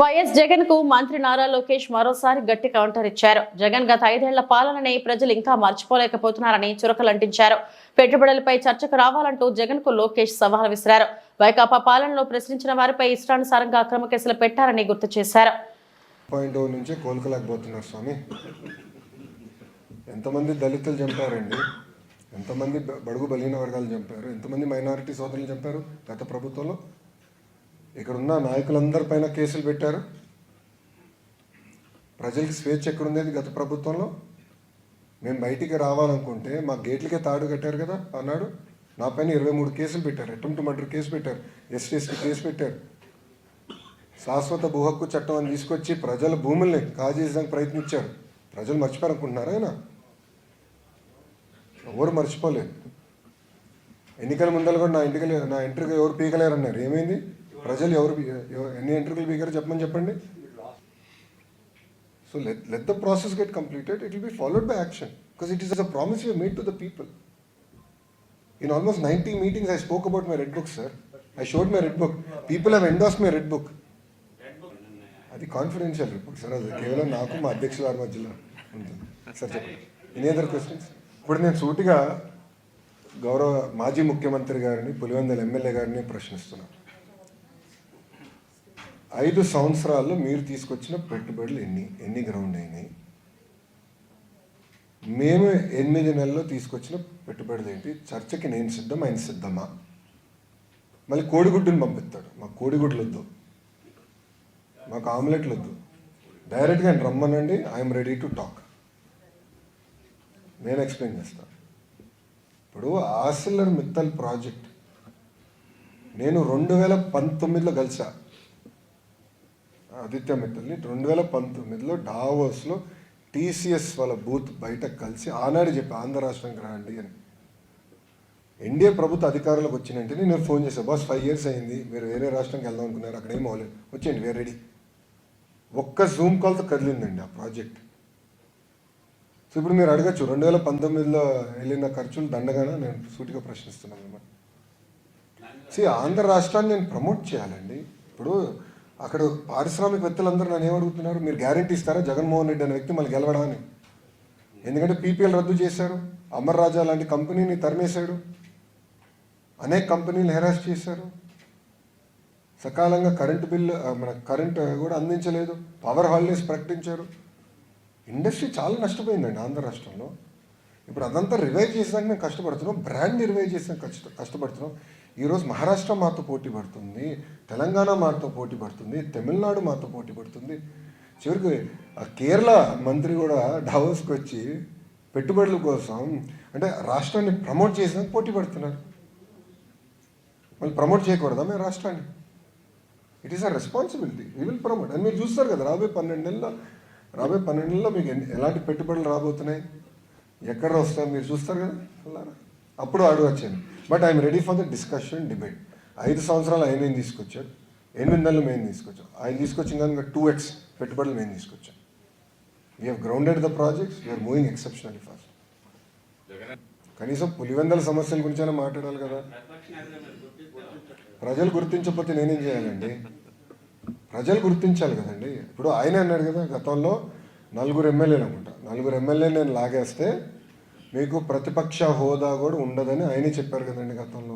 YS జగన్కు మంత్రి నారా లోకేష్ మరోసారి గట్టి కౌంటర్ ఇచ్చారు. జగన్ గత ఐదేళ్ళ పాలనని ప్రజలు ఇంకా మర్చిపోలేకపోతున్నారని చురకలంటించారు. పెట్టుబడులపై చర్చకు రావాలంటూ జగన్కు లోకేష్ సవాల్ విసిరారు. వైకాపా పాలనలో ప్రశ్నించిన వారిపై ఇష్టానుసారంగా అక్రమ కేసులు పెట్టారని గుర్తు చేశారు. పాయింట్ కోలుకోలేకపోతున్నారు స్వామి. ఎంతమంది దళితులు చంపారండి? ఎంతమంది బడుగు బలహీన వర్గాలు చంపారు? ఎంతమంది మైనారిటీ సోదరులు చంపారు గత ప్రభుత్వంలో? ఇక్కడున్న నాయకులందరి పైన కేసులు పెట్టారు. ప్రజలకి స్వేచ్ఛ ఎక్కడుండేది గత ప్రభుత్వంలో? మేము బయటికి రావాలనుకుంటే మా గేట్లకే తాడు కట్టారు కదా అన్నాడు. నా పైన ఇరవై మూడు కేసులు పెట్టారు. అటెంప్ట్ మర్డర్ కేసు పెట్టారు. ఎస్టీ ఎస్టీ కేసు పెట్టారు. శాశ్వత భూహక్కు చట్టం అని తీసుకొచ్చి ప్రజల భూముల్ని కాజేయడానికి ప్రయత్నించారు. ప్రజలు మర్చిపోయారనుకుంటున్నారా ఆయన? ఎవరు మర్చిపోలేదు. ఎన్నికల ముందర కూడా నా ఇంటికి నా ఇంటర్కి ఎవరు పీకలేరు అన్నారు ఏమైంది? ప్రజలు ఎవరు ఎన్ని ఎంట్రీలు బీగారు చెప్పమని చెప్పండి. So let let the process get completed it will be followed by action because it is a promise you made to the people In almost 90 meetings, I spoke about my red book, sir. I showed my red book. People have endorse my red book అది confidential report sir అది కేవలం నాకు మా అధ్యక్షుల వారి మధ్యలో ఉంటుంది. Sir చెప్పండి. ఎనీ అదర్ క్వశ్చన్స్ ఇప్పుడు నేను సూటిగా గౌరవ మాజీ ముఖ్యమంత్రి గారిని పులివెందల ఎమ్మెల్యే గారిని ప్రశ్నిస్తున్నాను. ఐదు సంవత్సరాల్లో మీరు తీసుకొచ్చిన పెట్టుబడులు ఎన్ని? ఎన్ని గ్రౌండ్ అయినాయి? మేము ఎనిమిది నెలల్లో తీసుకొచ్చిన పెట్టుబడులు ఏంటి? చర్చకి నేను సిద్ధం ఆయన సిద్ధమా? మళ్ళీ కోడిగుడ్డుని పంపిస్తాడు. మాకు కోడిగుడ్లు వద్దు. మాకు ఆమ్లెట్లు వద్దు. డైరెక్ట్గా ఆయన రమ్మనండి ఐఎమ్ రెడీ టు టాక్. నేను ఎక్స్ప్లెయిన్ చేస్తాను ఇప్పుడు ఆసిల్లర్ మిత్తల్ ప్రాజెక్ట్. నేను రెండు వేల పంతొమ్మిదిలో కలిసా. ఆదిత్య మిత్తల్ని రెండు వేల పంతొమ్మిదిలో డావోస్లో టీసీఎస్ వాళ్ళ బూత్ బయట కలిసి ఆనాడు చెప్పి ఆంధ్ర రాష్ట్రానికి రాండి అని. ఎన్డీఏ ప్రభుత్వ అధికారులకు వచ్చిన వెంటనే నేను ఫోన్ చేశాను బాస్ ఫైవ్ ఇయర్స్ అయింది మీరు వేరే రాష్ట్రానికి వెళ్దాం అనుకున్నారు అక్కడ ఏం అవ్వలేదు. వచ్చేయండి వేరే రెడీ ఒక్క జూమ్ కాల్తో కదిలిందండి ఆ ప్రాజెక్ట్. సో ఇప్పుడు మీరు అడగచ్చు రెండు వేల పంతొమ్మిదిలో వెళ్ళిన ఖర్చులు దండగానే? నేను సూటిగా ప్రశ్నిస్తున్నాను అన్నమాట. సి ఆంధ్ర రాష్ట్రాన్ని నేను ప్రమోట్ చేయాలండి. ఇప్పుడు అక్కడ పారిశ్రామికవేత్తలందరూ నన్ను ఏమడుగుతున్నారు మీరు గ్యారంటీ ఇస్తారా జగన్మోహన్ రెడ్డి అనే వ్యక్తి మళ్ళీ గెలవడానికి ఎందుకంటే పీపీఎల్ రద్దు చేశారు అమర్ రాజా లాంటి కంపెనీని తరిమేశాడు అనేక కంపెనీలు హెరాస్ చేశారు. సకాలంగా కరెంటు బిల్లు మన కరెంట్ కూడా అందించలేదు పవర్ హాలిడేస్ ప్రకటించారు. ఇండస్ట్రీ చాలా నష్టపోయిందండి ఆంధ్ర రాష్ట్రంలో. ఇప్పుడు అదంతా రివైవ్ చేసినాక మేము కష్టపడుతున్నాం బ్రాండ్ రివైవ్ చేసాం కష్ట కష్టపడుతున్నాం. ఈరోజు మహారాష్ట్ర మాతో పోటీ పడుతుంది తెలంగాణ మాతో పోటీ పడుతుంది తమిళనాడు మాతో పోటీ పడుతుంది. చివరికి ఆ కేరళ మంత్రి కూడా డావోస్కి వచ్చి పెట్టుబడుల కోసం అంటే రాష్ట్రాన్ని ప్రమోట్ చేసినాక పోటీ పడుతున్నారు. మళ్ళీ ప్రమోట్ చేయకూడదా మేము రాష్ట్రాన్ని? It is a responsibility we will promote అని మీరు చూస్తారు కదా రాబోయే పన్నెండు నెలల రాబోయే పన్నెండు నెలల్లో మీకు ఎలాంటి పెట్టుబడులు రాబోతున్నాయి? ఎక్కడ వస్తాం మీరు చూస్తారు కదా? అలారా. అప్పుడు అడగచ్చండి but I'm ready for the discussion debate ఐదు సంవత్సరాలు ఆయన ఏం తీసుకొచ్చాడు? ఎనిమిది నెలలు మేము తీసుకొచ్చాం. ఆయన తీసుకొచ్చిన కనుక టూ ఎక్స్ పెట్టుబడులు మేము తీసుకొచ్చాం. We have grounded the projects we're moving exceptional fast కనీసం పులివెందల సమస్యల గురించైనా మాట్లాడాలి కదా? ప్రజలు గుర్తించకపోతే నేనేం చేయాలండి? ప్రజలు గుర్తించాలి కదండి? ఇప్పుడు ఆయన అన్నాడు కదా గతంలో నలుగురు ఎమ్మెల్యేలు అనుకుంటా. నలుగురు ఎమ్మెల్యే నేను లాగేస్తే మీకు ప్రతిపక్ష హోదా కూడా ఉండదని ఆయనే చెప్పారు కదండి గతంలో.